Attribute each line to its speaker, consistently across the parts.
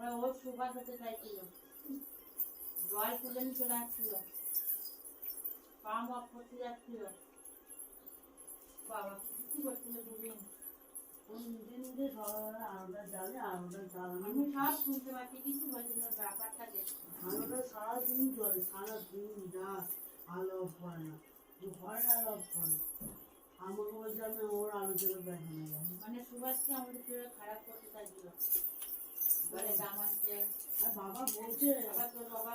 Speaker 1: সুবাস হতে চাইছিল। জল তুলে নিয়ে চলে আসছিল। পাম অফ করতে যাচ্ছিল। বাবা কি করছিল দুদিন?
Speaker 2: ওই নিজে নিজে সকালবেলা আলোটা জ্বালে আলোটা জ্বালানো
Speaker 1: আমি সব শুনতে পাচ্ছি কিছু বলছি না ব্যাপারটা দেখছি।
Speaker 2: আলোটা সারাদিন চলে সারাদিন রাত আলো অফ না। ঘরে আলো অফ আমাকে বলছে আমি ওর আলো দেখানো
Speaker 1: মানে সুভাষকে আমাদের খারাপ করতে চাইছিল।
Speaker 2: বাবা বলছে
Speaker 1: আবার তোর বাবা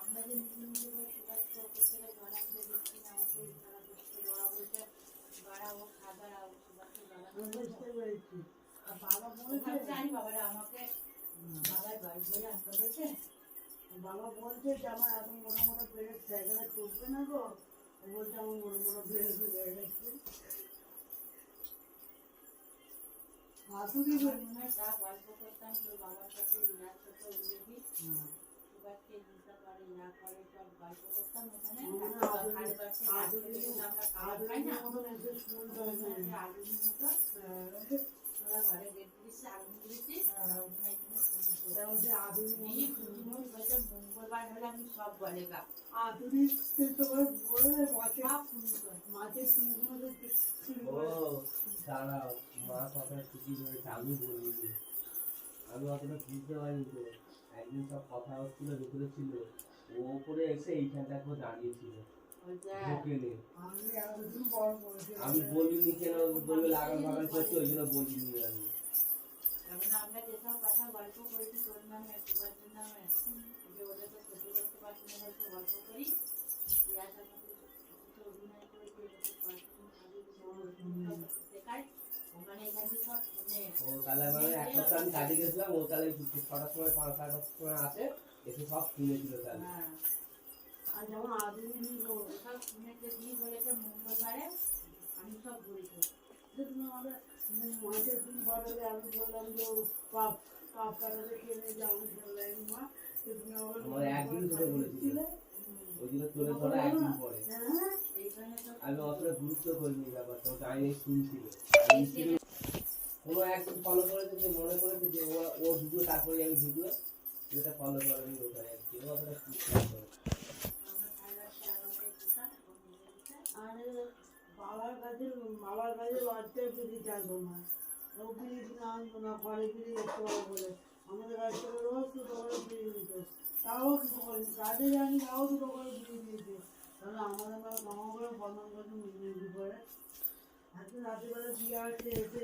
Speaker 1: আমরা যে নিজে করে সুভাষকে ওপর থেকে জল আনতে দিচ্ছি না ওকে তারা বাবা বলছে খাবার
Speaker 2: আমি
Speaker 1: আনতে
Speaker 2: বুঝতে পেরেছি। আর বাবা
Speaker 1: বলছে
Speaker 2: বলছে
Speaker 1: জানি বাবারা আমাকে বাবার বাড়ি বলে আসতে বলছে।
Speaker 2: বাবা বলছে যে আমার এত মোটা মোটা পেরেক সাইকেলে চলবে না গো। বলছে আমার মোটা মোটা পেরেক হয়ে
Speaker 1: মঙ্গলবার হলে আমি সব বলে গা
Speaker 2: আদুরি তোমার বলে মাছে
Speaker 1: সব ফোন করে
Speaker 2: মাছের পিসগুলো
Speaker 3: ও দাঁড়াও মা কথা ঠিকই বলেছে আমি বলিনি। আমি অতটা বুঝতে পারিনি তো। একদিন সব কথা হচ্ছিল ভিতরে ছিল। ও ওপরে এসে এইখানটা করে দাঁড়িয়েছিল
Speaker 2: আমি করেছি।
Speaker 3: আমি বলিনি কেন বলবে লাগান বাগান করছে ওই জন্য বলিনি আমি।
Speaker 1: আমরা যেসব কথা গল্প করেছি তোর নামে সুভাষের নামে যে ওদের তো সহ্য করতে পারছি না বলতে গল্প করি। রিয়াসার মধ্যে কিছু অভিনয় করে দিয়ে
Speaker 3: ও তাহলে মানে এক সপ্তাহ আমি কাজে গেছিলাম ও তাহলে ছটার সময় পাঁচ সাড়ে পাঁচটার সময় আসে এসে সব শুনেছিল তাহলে
Speaker 1: হ্যাঁ।
Speaker 2: আর যেমন আদুরি
Speaker 1: সব শুনেছে কি বলেছে মঙ্গলবারে আমি সব বলছি
Speaker 2: তুমি আমাদের মাছের দিন বড় আমি বললাম যে পাপ পাপ কাটাতে খেলে যে বললাম মা যে তুমি
Speaker 3: আমার একদিন ধরে বলেছিল। ওই তোলে ধরা একদিন পরে।
Speaker 2: হ্যাঁ
Speaker 1: তো
Speaker 3: আমি অতটা গুরুত্ব করিনি ব্যাপারটা ও টাইমে শুনছিল আমি ছিল- ফলো করেছে যে, মনে করেছে যে ও ও ঢুকলো তারপরে আমি ঢুকলো সেটা ফলো করেনি ওটাই আর কি। ও অতটা পারে
Speaker 1: ও
Speaker 2: আরে বাবার কাছে বাবার কাছে বাচ্চার বিড়ি চাইব না। ও বিড়ি কিনে আনব না বিড়ি দেখতে পাবো বলে। আমাদের কাছ রোজ দুটো করে বিড়ি নিত তাও দুটো করে কাজে জানি তাও দুটো করে বিড়ি দিয়েছে। তাহলে আমাদের মা মামা করে বন্ধন করে মিলিয়ে করে। আজকে রাত্রিবেলা বিয়ে আসছে এসে